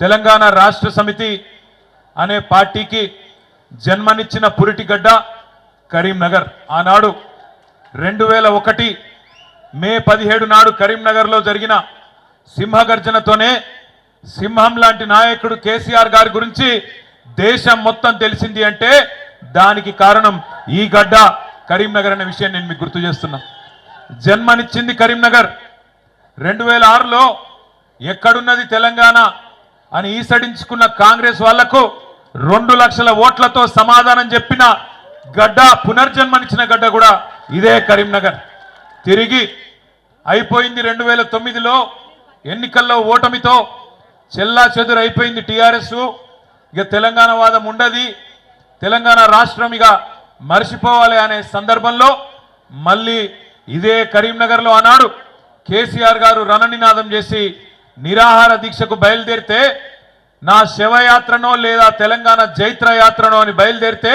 తెలంగాణ రాష్ట్ర సమితి అనే పార్టీకి జన్మనిచ్చిన పురిటిగడ్డ కరీంనగర్. ఆనాడు రెండు వేల ఒకటి మే పదిహేడు నాడు కరీంనగర్లో జరిగిన సింహగర్జనతోనే సింహం లాంటి నాయకుడు కేసీఆర్ గారి గురించి దేశం మొత్తం తెలిసింది అంటే దానికి కారణం ఈ గడ్డ కరీంనగర్ అనే విషయం నేను మీకు గుర్తు చేస్తున్నా. జన్మనిచ్చింది కరీంనగర్. రెండు వేల ఆరులో ఎక్కడున్నది తెలంగాణ? అని ఈసడించుకున్న కాంగ్రెస్ వాళ్ళకు రెండు లక్షల ఓట్లతో సమాధానం చెప్పిన గడ్డ పునర్జన్మనిచ్చిన గడ్డ కూడా ఇదే కరీంనగర్. తిరిగి అయిపోయింది రెండు వేల తొమ్మిదిలో ఎన్నికల్లో ఓటమితో చెల్లా చెదురు అయిపోయింది టీఆర్ఎస్ ఇక తెలంగాణ వాదం ఉండది. తెలంగాణ రాష్ట్రం ఇక మర్చిపోవాలి అనే సందర్భంలో మళ్ళీ ఇదే కరీంనగర్లో ఆనాడు కేసీఆర్ గారు రణనినాదం చేసి నిరాహార దీక్షకు బయలుదేరితే నా శవయాత్రనో లేదా తెలంగాణ జైత్ర యాత్రనో అని బయలుదేరితే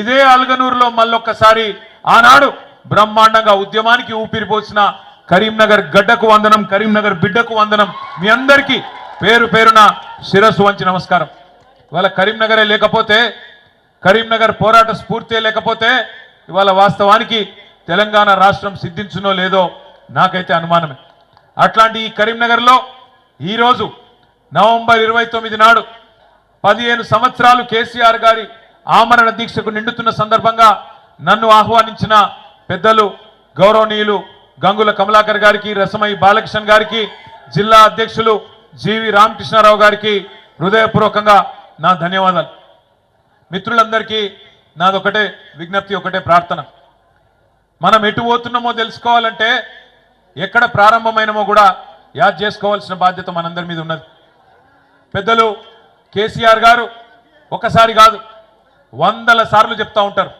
ఇదే అల్గనూరులో మళ్ళొక్కసారి ఆనాడు బ్రహ్మాండంగా ఉద్యమానికి ఊపిరిపోసిన కరీంనగర్ గడ్డకు వందనం కరీంనగర్ బిడ్డకు వందనం. మీ అందరికీ పేరు పేరున శిరస్సు వంచి నమస్కారం. ఇవాళ కరీంనగరే లేకపోతే కరీంనగర్ పోరాట స్ఫూర్తే లేకపోతే ఇవాళ వాస్తవానికి తెలంగాణ రాష్ట్రం సిద్ధించునో లేదో నాకైతే అనుమానమే. అట్లాంటి ఈ కరీంనగర్లో ఈరోజు నవంబర్ ఇరవై తొమ్మిది నాడు పదిహేను సంవత్సరాలు కేసీఆర్ గారి ఆమరణ దీక్షకు నిండుతున్న సందర్భంగా నన్ను ఆహ్వానించిన పెద్దలు గౌరవనీయులు గంగుల కమలాకర్ గారికి రసమై బాలకృష్ణ గారికి జిల్లా అధ్యక్షులు జీవి రామకృష్ణారావు గారికి హృదయపూర్వకంగా నా ధన్యవాదాలు. మిత్రులందరికీ నాదొకటే విజ్ఞప్తి ఒకటే ప్రార్థన. మనం ఎటు పోతున్నామో తెలుసుకోవాలంటే ఎక్కడ ప్రారంభమైనమో కూడా యాద్ చేసుకోవాల్సిన బాధ్యత మనందరి మీద ఉన్నది. పెద్దలు కేసీఆర్ గారు ఒకసారి కాదు వందల సార్లు చెప్తా ఉంటారు.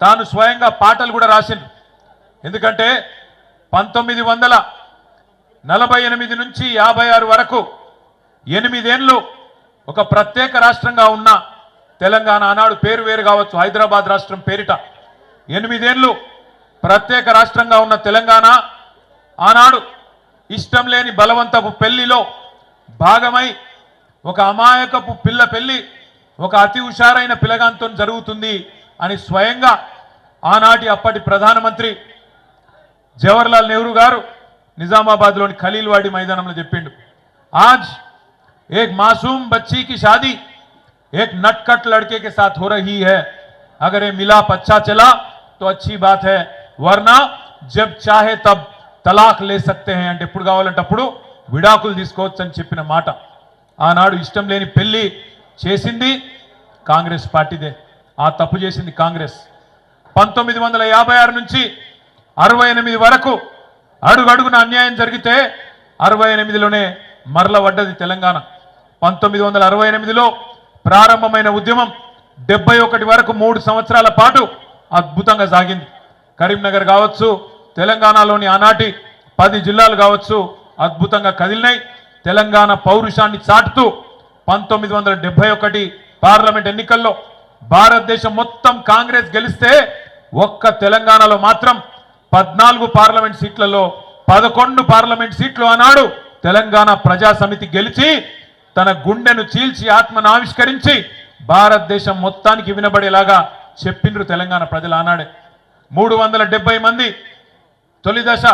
తాను స్వయంగా పాటలు కూడా రాసిండు ఎందుకంటే పంతొమ్మిది వందల నలభై ఎనిమిది నుంచి యాభై ఆరు వరకు ఎనిమిదేండ్లు ఒక ప్రత్యేక రాష్ట్రంగా ఉన్న తెలంగాణ ఆనాడు పేరు వేరు కావచ్చు హైదరాబాద్ రాష్ట్రం పేరిట. ఎనిమిదేండ్లు ప్రత్యేక రాష్ట్రంగా ఉన్న తెలంగాణ ఆనాడు ఇష్టం లేని బలవంతపు పెళ్లిలో భాగమై ఒక అమాయకపు పిల్ల పెళ్లి ఒక అతి హుషారైన పిల్లగాంతో జరుగుతుంది అని స్వయంగా ఆనాటి అప్పటి ప్రధానమంత్రి జవహర్లాల్ నెహ్రూ గారు నిజామాబాద్లోని ఖలీల్వాడి మైదానంలో చెప్పిండు ఆజ్ एक मासूम बच्ची की शादी एक नटखट लड़के के साथ हो रही है अगर ये मिलाप अच्छा चला तो अच्छी बात है वरना जब चाहे तब తలాక్ లేసక్తే అంటే ఎప్పుడు కావాలంటే అప్పుడు విడాకులు తీసుకోవచ్చు అని చెప్పిన మాట. ఆనాడు ఇష్టం లేని పెళ్ళి చేసింది కాంగ్రెస్ పార్టీదే. ఆ తప్పు చేసింది కాంగ్రెస్. పంతొమ్మిది వందల యాభై ఆరు నుంచి అరవై ఎనిమిది వరకు అడుగడుగున అన్యాయం జరిగితే అరవై ఎనిమిదిలోనే మరల పడ్డది తెలంగాణ. పంతొమ్మిది వందల అరవై ఎనిమిదిలో ప్రారంభమైన ఉద్యమం డెబ్బై ఒకటి వరకు మూడు సంవత్సరాల పాటు అద్భుతంగా సాగింది. కరీంనగర్ కావచ్చు తెలంగాణలోని ఆనాటి పది జిల్లాలు కావచ్చు అద్భుతంగా కదిలినాయి. తెలంగాణ పౌరుషాన్ని చాటుతూ పంతొమ్మిది వందల డెబ్బై ఒకటి పార్లమెంట్ ఎన్నికల్లో భారతదేశం మొత్తం కాంగ్రెస్ గెలిస్తే ఒక్క తెలంగాణలో మాత్రం పద్నాలుగు పార్లమెంట్ సీట్లలో పదకొండు పార్లమెంట్ సీట్లు ఆనాడు తెలంగాణ ప్రజా సమితి గెలిచి తన గుండెను చీల్చి ఆత్మను ఆవిష్కరించి భారతదేశం మొత్తానికి వినబడేలాగా చెప్పిండ్రు తెలంగాణ ప్రజలు ఆనాడే. మూడు వందల మంది తొలి దశ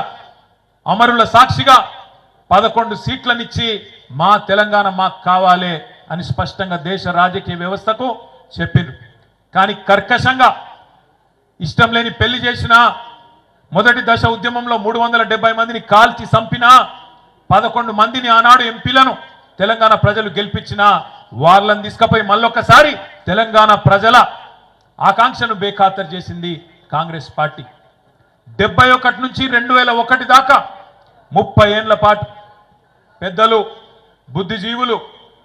అమరుల సాక్షిగా పదకొండు సీట్లనిచ్చి మా తెలంగాణ మాకు కావాలి అని స్పష్టంగా దేశ రాజకీయ వ్యవస్థకు చెప్పిండ్రు కానీ కర్కశంగా ఇష్టం లేని పెళ్ళి చేసిన మొదటి దశ ఉద్యమంలో మూడు వందల డెబ్బై మందిని కాల్చి చంపిన పదకొండు మందిని ఆనాడు ఎంపీలను తెలంగాణ ప్రజలు గెలిపించిన వాళ్ళని తీసుకపోయి మళ్ళొకసారి తెలంగాణ ప్రజల ఆకాంక్షను బేఖాతరు చేసింది కాంగ్రెస్ పార్టీ. డెబ్బై ఒకటి నుంచి రెండు వేల ఒకటి దాకా ముప్పై ఏండ్ల పాటు పెద్దలు బుద్ధిజీవులు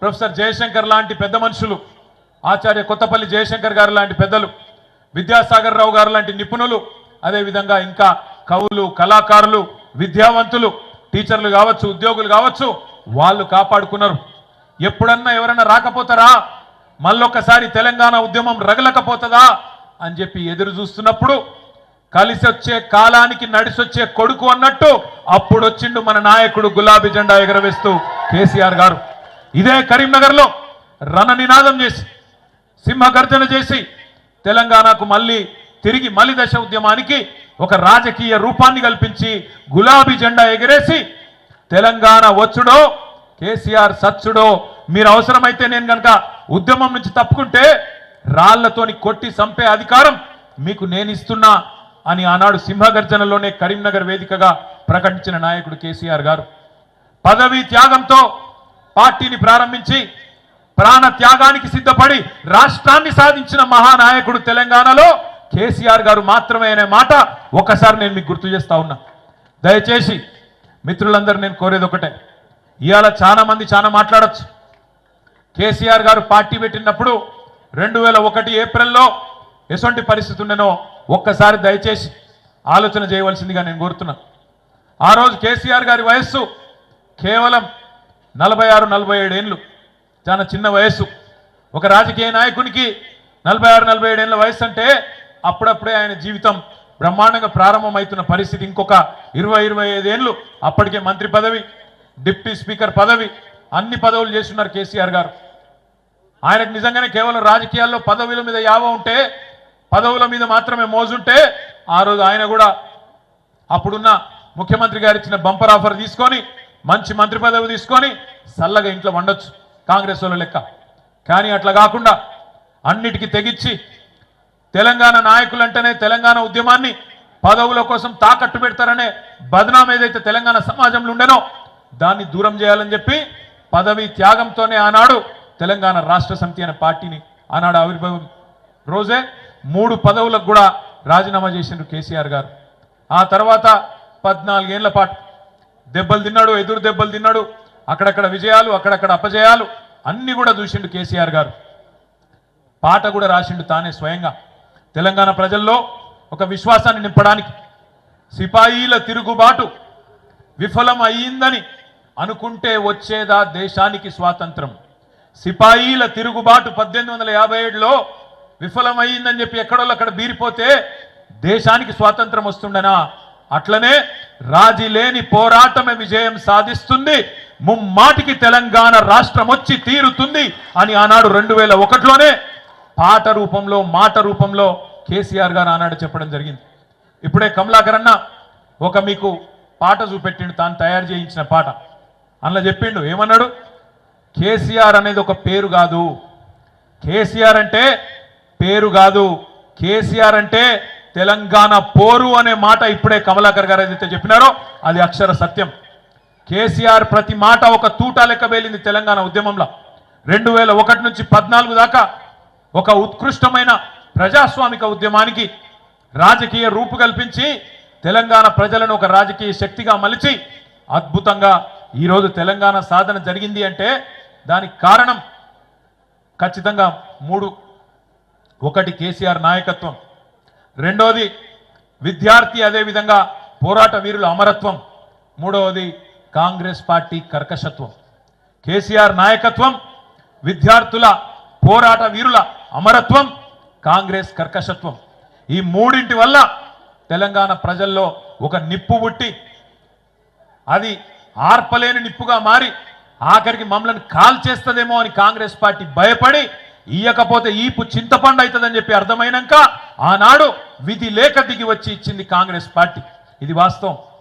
ప్రొఫెసర్ జయశంకర్ లాంటి పెద్ద మనుషులు ఆచార్య కొత్తపల్లి జయశంకర్ గారు లాంటి పెద్దలు విద్యాసాగర్ రావు గారు లాంటి నిపుణులు అదేవిధంగా ఇంకా కవులు కళాకారులు విద్యావంతులు టీచర్లు కావచ్చు ఉద్యోగులు కావచ్చు వాళ్ళు కాపాడుకున్నారు. ఎప్పుడన్నా ఎవరన్నా రాకపోతారా? మళ్ళొకసారి తెలంగాణ ఉద్యమం రగలకపోతుందా? అని చెప్పి ఎదురు చూస్తున్నప్పుడు కలిసి వచ్చే కాలానికి నడిసొచ్చే కొడుకు అన్నట్టు అప్పుడు వచ్చిండు మన నాయకుడు గులాబీ జెండా ఎగరవేస్తూ కేసీఆర్ గారు. ఇదే కరీంనగర్లో రణ నినాదం చేసి సింహ గర్జన చేసి తెలంగాణకు మళ్ళీ తిరిగి మలి దశ ఉద్యమానికి ఒక రాజకీయ రూపాన్ని కల్పించి గులాబీ జెండా ఎగరేసి తెలంగాణ వచ్చుడో కేసీఆర్ సచ్చుడో మీరు అవసరమైతే నేను కనుక ఉద్యమం నుంచి తప్పుకుంటే రాళ్ళతోని కొట్టి చంపే అధికారం మీకు నేను ఇస్తున్నా. అని ఆనాడు సింహగర్జనలోనే కరీంనగర్ వేదికగా ప్రకటించిన నాయకుడు కేసీఆర్ గారు. పదవీ త్యాగంతో పార్టీని ప్రారంభించి ప్రాణ త్యాగానికి సిద్ధపడి రాష్ట్రాన్ని సాధించిన మహానాయకుడు తెలంగాణలో కేసీఆర్ గారు మాత్రమే అనే మాట ఒకసారి నేను మీకు గుర్తు చేస్తా ఉన్నా. దయచేసి మిత్రులందరూ నేను కోరేది ఒకటే. ఇవాళ చాలా మంది చాలా మాట్లాడచ్చు. కేసీఆర్ గారు పార్టీ పెట్టినప్పుడు రెండు వేల ఒకటి ఏప్రిల్లో ఎటువంటి పరిస్థితి ఉండేనో ఒక్కసారి దయచేసి ఆలోచన చేయవలసిందిగా నేను కోరుతున్నా. ఆ రోజు కేసీఆర్ గారి వయస్సు కేవలం నలభై ఆరు నలభై ఏడేళ్ళు చాలా చిన్న వయస్సు. ఒక రాజకీయ నాయకునికి నలభై ఆరు నలభై ఏడేళ్ళ వయసు అంటే అప్పుడప్పుడే ఆయన జీవితం బ్రహ్మాండంగా ప్రారంభమవుతున్న పరిస్థితి. ఇంకొక ఇరవై ఇరవై ఐదేళ్ళు అప్పటికే మంత్రి పదవి డిప్యూటీ స్పీకర్ పదవి అన్ని పదవులు చేస్తున్నారు కేసీఆర్ గారు. ఆయనకు నిజంగానే కేవలం రాజకీయాల్లో పదవుల మీద యావ ఉంటే పదవుల మీద మాత్రమే మోజుంటే ఆ రోజు ఆయన కూడా అప్పుడున్న ముఖ్యమంత్రి గారు ఇచ్చిన బంపర్ ఆఫర్ తీసుకొని మంచి మంత్రి పదవి తీసుకొని చల్లగా ఇంట్లో వండొచ్చు కాంగ్రెస్ వాళ్ళ లెక్క. కానీ అట్లా కాకుండా అన్నిటికీ తెగిచ్చి తెలంగాణ నాయకులంటేనే తెలంగాణ ఉద్యమాన్ని పదవుల కోసం తాకట్టు పెడతారనే బదనాం ఏదైతే తెలంగాణ సమాజంలో ఉండేనో దాన్ని దూరం చేయాలని చెప్పి పదవి త్యాగంతోనే ఆనాడు తెలంగాణ రాష్ట్ర సమితి అనే పార్టీని ఆనాడు ఆవిర్భావం రోజే మూడు పదవులకు కూడా రాజీనామా చేసిండ్రు కేసీఆర్ గారు. ఆ తర్వాత పద్నాలుగేళ్ళ పాటు దెబ్బలు తిన్నాడు ఎదురు దెబ్బలు తిన్నాడు అక్కడక్కడ విజయాలు అక్కడక్కడ అపజయాలు అన్నీ కూడా చూసిండు కేసీఆర్ గారు. పాట కూడా రాసిండు తానే స్వయంగా. తెలంగాణ ప్రజల్లో ఒక విశ్వాసాన్ని నింపడానికి సిపాయిల తిరుగుబాటు విఫలం అయ్యిందని అనుకుంటే వచ్చేదా దేశానికి స్వాతంత్రం. సిపాయిల తిరుగుబాటు పద్దెనిమిది వందల యాభై ఏడులో విఫలమైందని చెప్పి ఎక్కడోళ్ళు అక్కడ బీరిపోతే దేశానికి స్వాతంత్రం వస్తుండనా? అట్లనే రాజీ లేని పోరాటమే విజయం సాధిస్తుంది. ముమ్మాటికి తెలంగాణ రాష్ట్రం వచ్చి తీరుతుంది అని ఆనాడు రెండు వేల ఒకటిలోనే పాట రూపంలో మాట రూపంలో కేసీఆర్ గారు ఆనాడు చెప్పడం జరిగింది. ఇప్పుడే కమలాకర్ అన్న ఒక మీకు పాట చూపెట్టిండు తాను తయారు చేయించిన పాట. అందులో చెప్పిండు ఏమన్నాడు? కేసీఆర్ అనేది ఒక పేరు కాదు. కేసీఆర్ అంటే పేరు కాదు. కేసీఆర్ అంటే తెలంగాణ పోరు అనే మాట ఇప్పుడే కమలాకర్ గారు ఏదైతే చెప్పినారో అది అక్షర సత్యం. కేసీఆర్ ప్రతి మాట ఒక తూటా లెక్క వేలింది తెలంగాణ ఉద్యమంలో. రెండు వేల ఒకటి నుంచి పద్నాలుగు దాకా ఒక ఉత్కృష్టమైన ప్రజాస్వామిక ఉద్యమానికి రాజకీయ రూపు కల్పించి తెలంగాణ ప్రజలను ఒక రాజకీయ శక్తిగా మలిచి అద్భుతంగా ఈరోజు తెలంగాణ సాధన జరిగింది అంటే దానికి కారణం ఖచ్చితంగా మూడు ఒకటి కేసీఆర్ నాయకత్వం. రెండవది విద్యార్థి అదేవిధంగా పోరాట వీరుల అమరత్వం. మూడవది కాంగ్రెస్ పార్టీ కర్కశత్వం. కేసీఆర్ నాయకత్వం విద్యార్థుల పోరాట వీరుల అమరత్వం కాంగ్రెస్ కర్కశత్వం. ఈ మూడింటి వల్ల తెలంగాణ ప్రజల్లో ఒక నిప్పు పుట్టి అది ఆర్పలేని నిప్పుగా మారి ఆఖరికి మమ్మల్ని కాల్ చేస్తుందేమో అని కాంగ్రెస్ పార్టీ భయపడి ఇయ్యకపోతే ఈపు చింతపండు అవుతుందని చెప్పి అర్థమైనాక ఆనాడు విధి లేక దిగి వచ్చి ఇచ్చింది కాంగ్రెస్ పార్టీ. ఇది వాస్తవం.